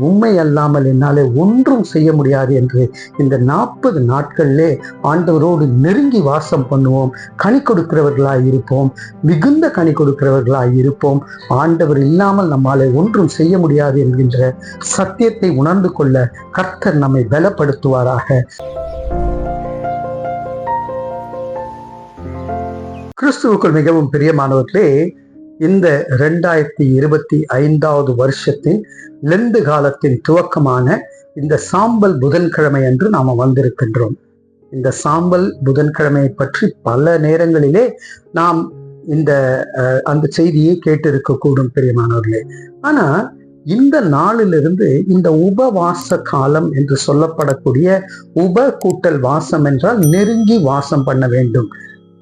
உண்மை அல்லாமல் என்னாலே ஒன்றும் செய்ய முடியாது என்று இந்த நாற்பது நாட்களிலே ஆண்டவரோடு நெருங்கி வாசம் பண்ணுவோம். கனி கொடுக்கிறவர்களாய் இருப்போம். மிகுந்த கனி கொடுக்கிறவர்களாய் இருப்போம். ஆண்டவர் இல்லாமல் நம்மாலே ஒன்றும் செய்ய முடியாது என்கின்ற சத்தியத்தை உணர்ந்து கொள்ள கர்த்தர் நம்மை பலப்படுத்துவாராக. கிறிஸ்துவுக்குள் மிகவும் பிரியமானவர்களே இந்த ரெண்டாயிரத்தி இருபத்தி ஐந்தாவது வருஷத்தின் லெந்து காலத்தின் துவக்கமான இந்த சாம்பல் புதன்கிழமை அன்று நாம வந்திருக்கின்றோம். இந்த சாம்பல் புதன்கிழமையை பற்றி பல நேரங்களிலே நாம் இந்த அஹ், அந்த செய்தியை கேட்டிருக்க கூடும் பிரியமானவர்களே. ஆனா இந்த நாளிலிருந்து இந்த உபவாச காலம் என்று சொல்லப்படக்கூடிய உப கூட்டல் வாசம் என்றால் நெருங்கி வாசம் பண்ண வேண்டும்.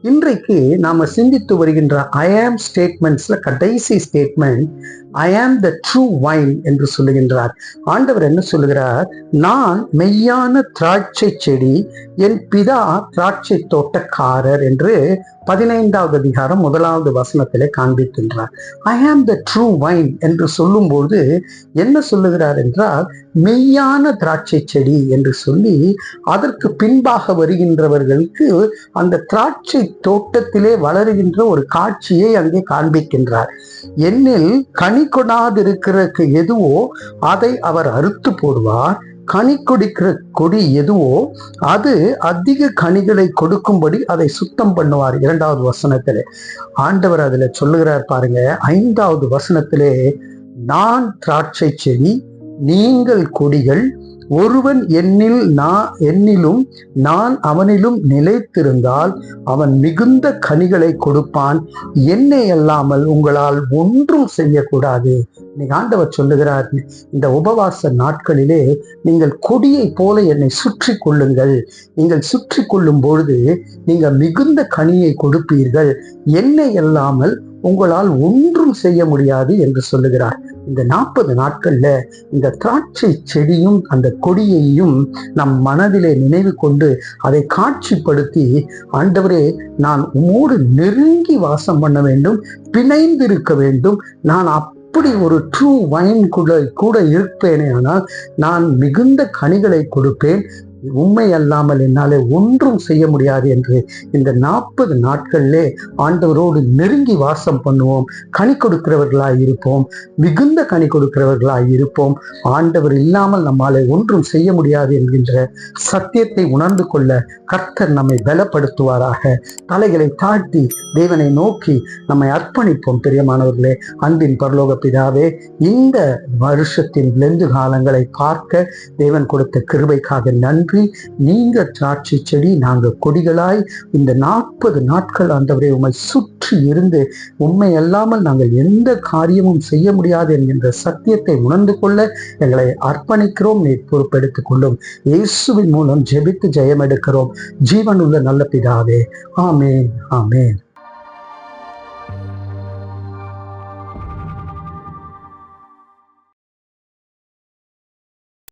இன்றைக்கு நாம சிந்தித்து வருகின்ற ஐ ஆம் ஸ்டேட்மெண்ட்ஸ்ல கடைசி ஸ்டேட்மெண்ட் ஐ ஆம் த ட்ரூ வைன் என்று சொல்லுகின்றார். ஆண்டவர் என்ன சொல்லுகிறார்? நான் மெய்யான திராட்சை செடி என் பிதா திராட்சை தோட்டக்காரர் என்று பதினைந்தாவது அதிகாரம் முதலாவது வசனத்திலே காண்பிக்கின்றார். ஐ ஆம் த ட்ரூ வைன் என்று சொல்லும்போது என்ன சொல்லுகிறார் என்றால் மெய்யான திராட்சை செடி என்று சொல்லி அதற்கு பின்பாக வருகின்றவர்களுக்கு அந்த திராட்சை தோட்டத்திலே வளருகின்ற ஒரு காட்சியை அங்கே காண்பிக்கின்றார். என்னில் கனி கொடாதிருக்கிற எதுவோ அதை அவர் அறுத்து போடுவார். கனி கொடுக்கிற கொடி எதுவோ அது அதிக கனிகளை கொடுக்கும்படி அதை சுத்தம் பண்ணுவார் இரண்டாவது வசனத்திலே. ஆண்டவர் அதுல சொல்லுகிறார் பாருங்க ஐந்தாவது வசனத்திலே நான் திராட்சை செடி நீங்கள் கொடிகள் ஒருவன் என்னில் நான் என்னிலும் நான் அவனிலும் நிலைத்திருந்தால் அவன் மிகுந்த கனிகளை கொடுப்பான். என்னை அல்லாமல் உங்களால் ஒன்றும் செய்யக்கூடாது. இன்னைக்கு ஆண்டவர் சொல்லுகிறார் இந்த உபவாச நாட்களிலே நீங்கள் கொடியை போல என்னை சுற்றி கொள்ளுங்கள். நீங்கள் சுற்றி கொள்ளும் பொழுது நீங்கள் மிகுந்த கனியை கொடுப்பீர்கள். என்னை அல்லாமல் உங்களால் ஒன்றும் செய்ய முடியாது என்று சொல்லுகிறார். இந்த நாற்பது நாட்கள்ல இந்த திராட்சை செடியும் அந்த கொடியையும் நம் மனதிலே நினைவு கொண்டு அதை காட்சிப்படுத்தி ஆண்டவரே நான் உமோடு நெருங்கி வாசம் பண்ண வேண்டும் பிணைந்திருக்க வேண்டும் நான் அப்படி ஒரு ட்ரூ வைன் கூட கூட இருப்பேனே ஆனால் நான் மிகுந்த கனிகளை கொடுப்பேன் உண்மை அல்லாமல் என்னாலே ஒன்றும் செய்ய முடியாது என்று இந்த நாற்பது நாட்களிலே ஆண்டவரோடு நெருங்கி வாசம் பண்ணுவோம். கனி கொடுக்கிறவர்களாய் இருப்போம். மிகுந்த கனி கொடுக்கிறவர்களாய் இருப்போம். ஆண்டவர் இல்லாமல் நம்மாலே ஒன்றும் செய்ய முடியாது என்கின்ற சத்தியத்தை உணர்ந்து கொள்ள கர்த்தர் நம்மை பலப்படுத்துவாராக. தலைகளை தாழ்த்தி தேவனை நோக்கி நம்மை அர்ப்பணிப்போம் பிரியமானவர்களே. அன்பின் பரலோக பிதாவே இந்த வருஷத்தின் லெந்து காலங்களை பார்க்க தேவன் கொடுத்த கிருபைக்காக நன்றி. நீங்க திராட்சை செடி நாங்க கொடிகளாய் இந்த நாற்பது நாட்கள் ஆண்டவரை உண்மை சுற்றி இருந்து உண்மை அல்லாமல் நாங்கள் எந்த காரியமும் செய்ய முடியாது என்கின்ற சத்தியத்தை உணர்ந்து கொள்ள எங்களை அர்ப்பணிக்கிறோம். நீ பொறுப்பெடுத்துக் கொள்ளும். இயேசுவின் மூலம் ஜெபித்து ஜெயம் எடுக்கிறோம் ஜீவனுள்ள நல்ல பிதாவே. ஆமேன். ஆமேன்.